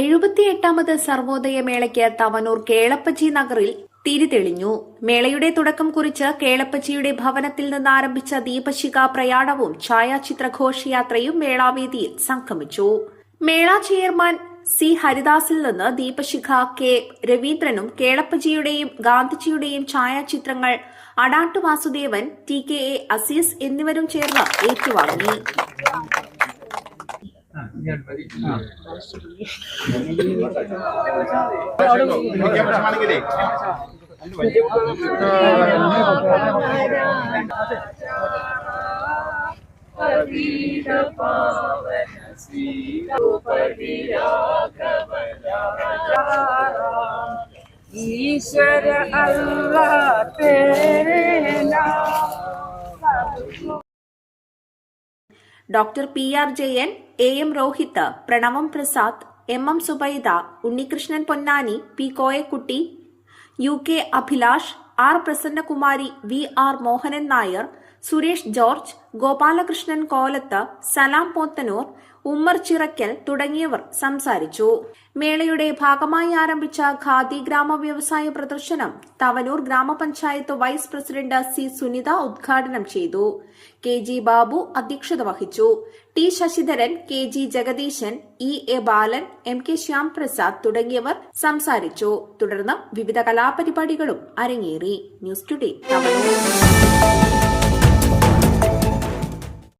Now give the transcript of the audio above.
എഴുപത്തിയെട്ടാമത് സർവോദയ മേളയ്ക്ക് തവനൂർ കേളപ്പച്ചി നഗറിൽ തിരിതെളിഞ്ഞു മേളയുടെ തുടക്കം കുറിച്ച് കേളപ്പച്ചിയുടെ ഭവനത്തിൽ നിന്ന് ആരംഭിച്ച ദീപശിഖ പ്രയാണവും ഛായാചിത്ര ഘോഷയാത്രയും മേളാവേദിയിൽ സംഗമിച്ചു. മേള ചെയർമാൻ സി ഹരിദാസിൽ നിന്ന് ദീപശിഖ കെ രവീന്ദ്രനും കേളപ്പജിയുടെയും ഗാന്ധിജിയുടെയും ഛായാചിത്രങ്ങൾ Adatt Vasudevan T K A Aziz എന്നിവരും ചേർന്ന് ഏറ്റുവാങ്ങി. ईश्वर अल्लाह तेरे नाम doctor P R Jayan A M Rohit Pranavam Prasad M M Subaida Unnikrishnan Ponnani P Koyakutty U K Abhilash R Prasannakumari V R Mohanan Nair Suresh George Gopalakrishnan Kolath Salam Pothanur Ummer Chirakkal തുടങ്ങിയവർ സംസാരിച്ചു. മേളയുടെ ഭാഗമായി ആരംഭിച്ച ഖാദി ഗ്രാമ വ്യവസായ പ്രദർശനം തവനൂർ ഗ്രാമപഞ്ചായത്ത് vice president C Sunitha ഉദ്ഘാടനം ചെയ്തു. കെ ജി ബാബു അധ്യക്ഷത വഹിച്ചു. T Sasidharan K G Jagadeesan E A Balan M K Shyamprasad തുടങ്ങിയവർ സംസാരിച്ചു. തുടർന്ന് വിവിധ കലാപരിപാടികളും അരങ്ങേറി. News today Thavanur.